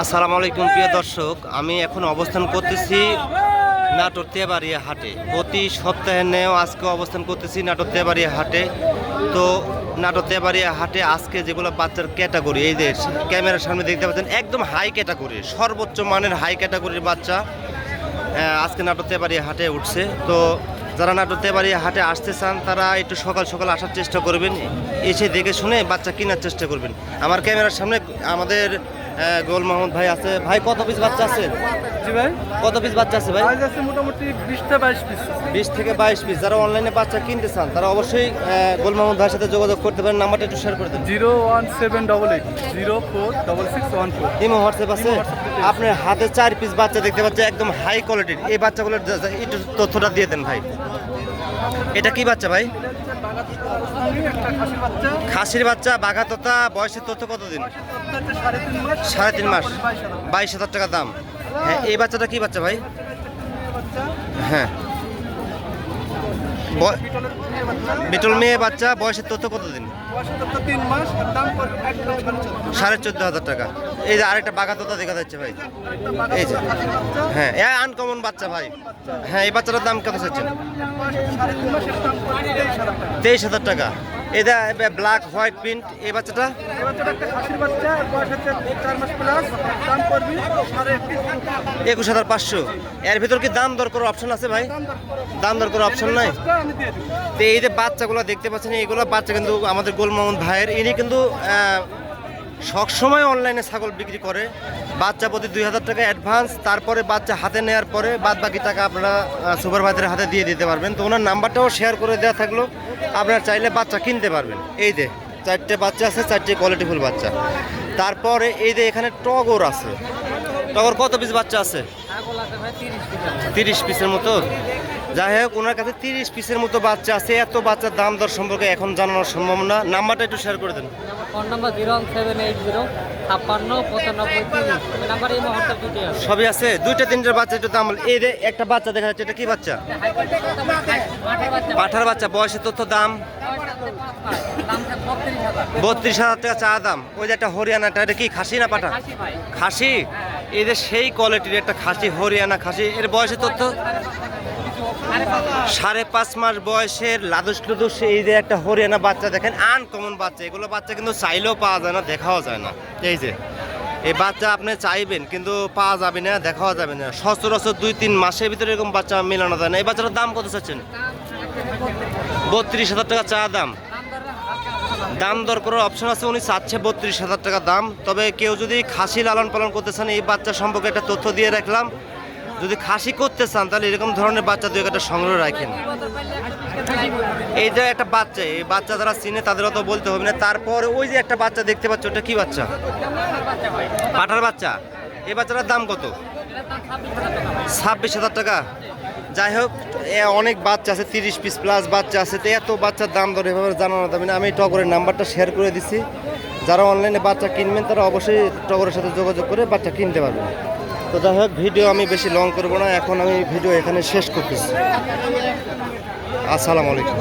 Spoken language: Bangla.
আসসালামু আলাইকুম, প্রিয় দর্শক। আমি এখন অবস্থান করতেছি নাটোর তেবাড়িয়া হাটে। প্রতি সপ্তাহে নেও আজকে অবস্থান করতেছি নাটোর তেবাড়িয়া হাটে। তো নাটোর তেবাড়িয়া হাটে আজকে যেগুলো বাচ্চার ক্যাটাগরি, এই যে ক্যামেরার সামনে দেখতে পাচ্ছেন, একদম হাই ক্যাটাগরি, সর্বোচ্চ মানের হাই ক্যাটাগরির বাচ্চা আজকে নাটোর তেবাড়িয়া হাটে উঠছে। তো যারা নাটোর তেবাড়িয়া হাটে আসতে চান, তারা একটু সকাল সকাল আসার চেষ্টা করবেন। এসে দেখে শুনে বাচ্চা কেনার চেষ্টা করবেন। আমার ক্যামেরার সামনে আমাদের গোল মাহমুদ ভাই আছে। ভাই কত পিস বাচ্চা আছে? জি ভাই। কত পিস বাচ্চা আছে ভাই? আজ আছে মোটামুটি বিশটা বাইশ পিস বিশ থেকে বাইশ পিস যারা অনলাইনে বাচ্চা কিনতে চান তারা অবশ্যই গোল মাহমুদ ভাইয়ের সাথে যোগাযোগ করতে পারেন। নাম্বারটা একটু শেয়ার করে দেন। Zero one seven double eight zero four double six one four. Imo WhatsApp আছে। আপনার হাতে চার পিস বাচ্চা দেখতে পাচ্ছেন একদম হাই কোয়ালিটির এই বাচ্চাগুলোর একটু তথ্যটা দিয়ে দেন ভাই। এটা কি বাচ্চা ভাই? খাসির বাচ্চা। খাসির বাচ্চা বাঘা তোতা। বয়সের তথ্য কতদিন? সাড়ে তিন মাস। বাইশ হাজার। টাকা দাম। হ্যাঁ এই বাচ্চাটা কি বাচ্চা ভাই? হ্যাঁ। বিটল মেয়ে বাচ্চা, বয়সের তথ্য কতদিন? সাড়ে চোদ্দ হাজার টাকা। এই যে আরেকটা বাঘা তোতা দেখা যাচ্ছে ভাই। এই যে। হ্যাঁ এ আনকমন বাচ্চা ভাই। হ্যাঁ এই বাচ্চাটার দাম কত চাচ্ছেন? তেইশ হাজার টাকা। এটা ব্ল্যাক হোয়াইট প্রিন্ট এই বাচ্চাটা। একুশ হাজার পাঁচশো। এর ভিতর কি দাম দর করার অপশন আছে ভাই? দাম দর করার অপশন নাই? তো এই যে বাচ্চাগুলো দেখতে পাচ্ছেন এইগুলো বাচ্চা কিন্তু আমাদের গোলমোহন ভাইয়ের। ইনি কিন্তু সবসময় অনলাইনে ছাগল বিক্রি করে। বাচ্চা প্রতি দুই হাজার টাকা অ্যাডভান্স তারপরে বাচ্চা হাতে নেওয়ার পরে বাদ বাকি টাকা আপনারা সুপারভাইজারের হাতে দিয়ে দিতে পারবেন। তো ওনার নাম্বারটাও শেয়ার করে দেওয়া থাকল। আপনারা চাইলে বাচ্চা কিনতে পারবেন। এই যে, চারটে বাচ্চা আছে, চারটে কোয়ালিটিফুল বাচ্চা। তারপরে এই যে এখানে টগর আছে। টগর কত পিস বাচ্চা আছে? তিরিশ পিসের মতো? যাই হোক ওনার কাছে তিরিশ পিসের মতো বাচ্চা আছে। এত বাচ্চার দাম দর সম্পর্কে এখন জানানো সম্ভব না। নাম্বারটা একটু শেয়ার করে দেন। Phone number zero seven eight zero ছাপ্পান্ন পঁচানব্বই তিরিশ। এই মুহূর্তে দুটি আছে। সবই আছে। দুইটা তিনটার বাচ্চা একটু দাম এই যে একটা বাচ্চা দেখা যাচ্ছে এটা কি বাচ্চা? পাঠার বাচ্চা। বয়সের তথ্য দাম? বত্রিশ হাজার টাকা চা দাম। ওই যে একটা হরিয়ানাটা এটা কি খাসি না পাঠা? খাসি যে সেই কোয়ালিটির একটা খাসি হরিয়ানা খাসি। এর বয়সের তথ্য? সাড়ে পাঁচ মাস বয়সের লাদুস লুদুস এই যে একটা হরিয়ানা বাচ্চা দেখেন আনকমন বাচ্চা। এগুলো বাচ্চা কিন্তু চাইলেও পাওয়া যায় না, দেখাও যায় না। এই যে, এই বাচ্চা আপনি চাইবেন কিন্তু পাওয়া যাবে না, দেখাও যাবে না। সচরাচর দুই তিন মাসের ভিতরে এরকম বাচ্চা মেলানো যায় না। এই বাচ্চাটার দাম কত চাচ্ছেন? বত্রিশ হাজার টাকা চা দাম। দাম দর করার অপশন আছে, উনি চাচ্ছে বত্রিশ হাজার টাকা দাম। তবে কেউ যদি খাসি লালন পালন করতে চান, এই বাচ্চা সম্পর্কে একটা তথ্য দিয়ে রাখলাম। যদি খাসি করতে চান, তাহলে এরকম ধরনের বাচ্চা দুই একটা সংগ্রহ রাখেন। এই যে একটা বাচ্চা, এই বাচ্চা যারা চিনে তাদের অত বলতে হবে না। তারপর ওই যে একটা বাচ্চা দেখতে পাচ্ছ, ওটা কি বাচ্চা? পাঠার বাচ্চা। এই বাচ্চাটার দাম কত? ছাব্বিশ হাজার টাকা। যাই হোক অনেক বাচ্চা আছে, তিরিশ পিস প্লাস বাচ্চা আছে। তো এত বাচ্চার দাম দর এভাবে জানানো যাবে না। আমি টগরের নাম্বারটা শেয়ার করে দিচ্ছি যারা অনলাইনে বাচ্চা কিনবেন, তারা অবশ্যই টগরের সাথে যোগাযোগ করে বাচ্চা কিনতে পারবেন। তো যাই হোক ভিডিও আমি বেশি লং করব না, এখন আমি ভিডিও এখানে শেষ করতেছি। আসসালামু আলাইকুম।